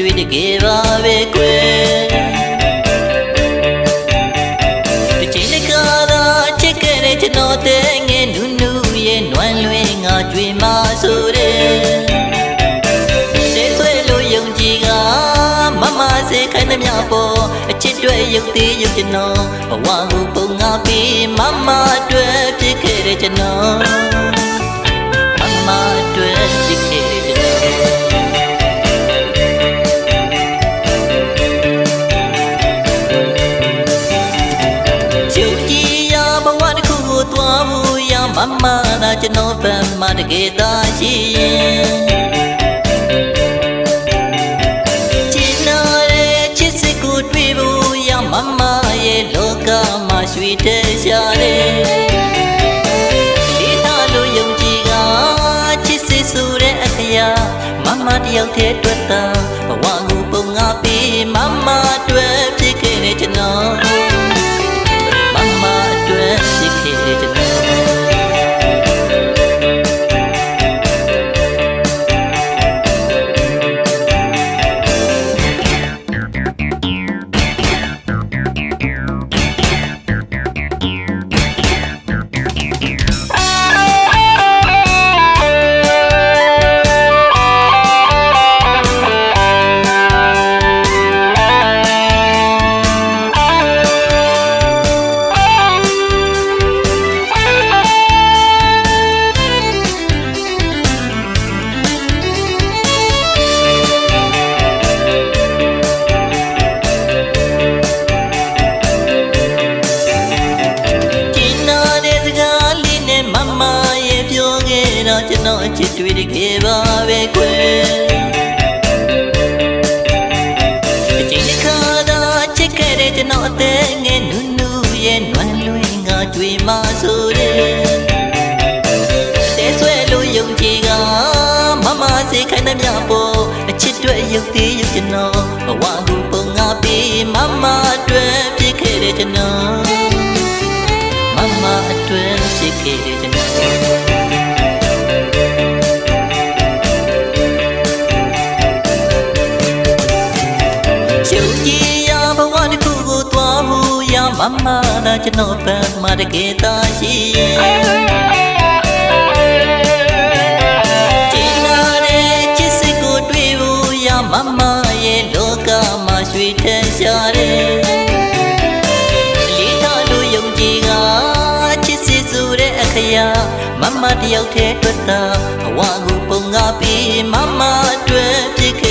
ချစ်တွေ့တကယ်ပါပဲကွယ်တစ်ချိန်တစ်ခါသာချစ်ခဲ့တဲ့ကျွန်တော်တဲ့ငယ်နုနုရဲ့နွမ်းလွင်ငါကြွေမဆိုတဲ့စေဆွဲလို့ယုံကြည်ကမမစေခိုင်းသမျှပေါ်အချစ်တွေရုပ်သေးရုပ်ကျွန်တော်ဘဝကိုပုံငါပြီးမမအတွက်ဖြစ်ခဲ့တဲ့ကျွန်တော် မမနာကျွန်တော်ဘက်မှတကယ်သာရှိရင်ချစ်နာတဲ့ချစ်စစ်ကိုတွေ့ဖို့ရမမရဲ့လောကမှာရွှေတဲ့ရှာတဲ့ဒီသားလို့ယုံကြည်ကချစ်စစ်ဆိုတဲ့အခရာမမတယောက်တည်းတွေ့တာဘဝကိုပုံငါပြီးမမ ကျွန်တော်အချစ်တွေ့တကယ်ပါပဲကွယ်အချိန်တစ်ခါသာချစ်ခဲ့တဲ့ကျွန်တော်အသက်ငယ်နုနုရဲ့နွမ်းလွင်ငါကြွေမဆိုတဲ့တဲဆွဲလို့ယုံကြည်ကမမစေခိုင်းတဲ့မြပေါ်အချစ်တွေရုပ်သေးရုပ်ကျွန်တော်ဘဝကိုပုံငါပြီးမမအတွက်ဖြစ်ခဲ့တဲ့ကျွန်တော်မမအတွက်ဖြစ်ခဲ့တဲ့ကျွန်တော် ကျုပ်ကြည်ရဘဝတစ်ခုကိုတွားဖို့ရမမနာကျွန်တော်ဘက်မှတကယ်သာရှိရဲ့ကျင်နာတဲ့ချစ်စစ်ကိုတွေ့ဖို့ရမမရဲ့လောကမှာရွှေထက်ရှာတဲ့လေးထားလို့ယုံကြည်ကချစ်စစ်ဆိုတဲ့အခရာမမတယောက်တည်းတွေ့တာဘဝကိုပုံငါပြီးမမအတွက်ဖြ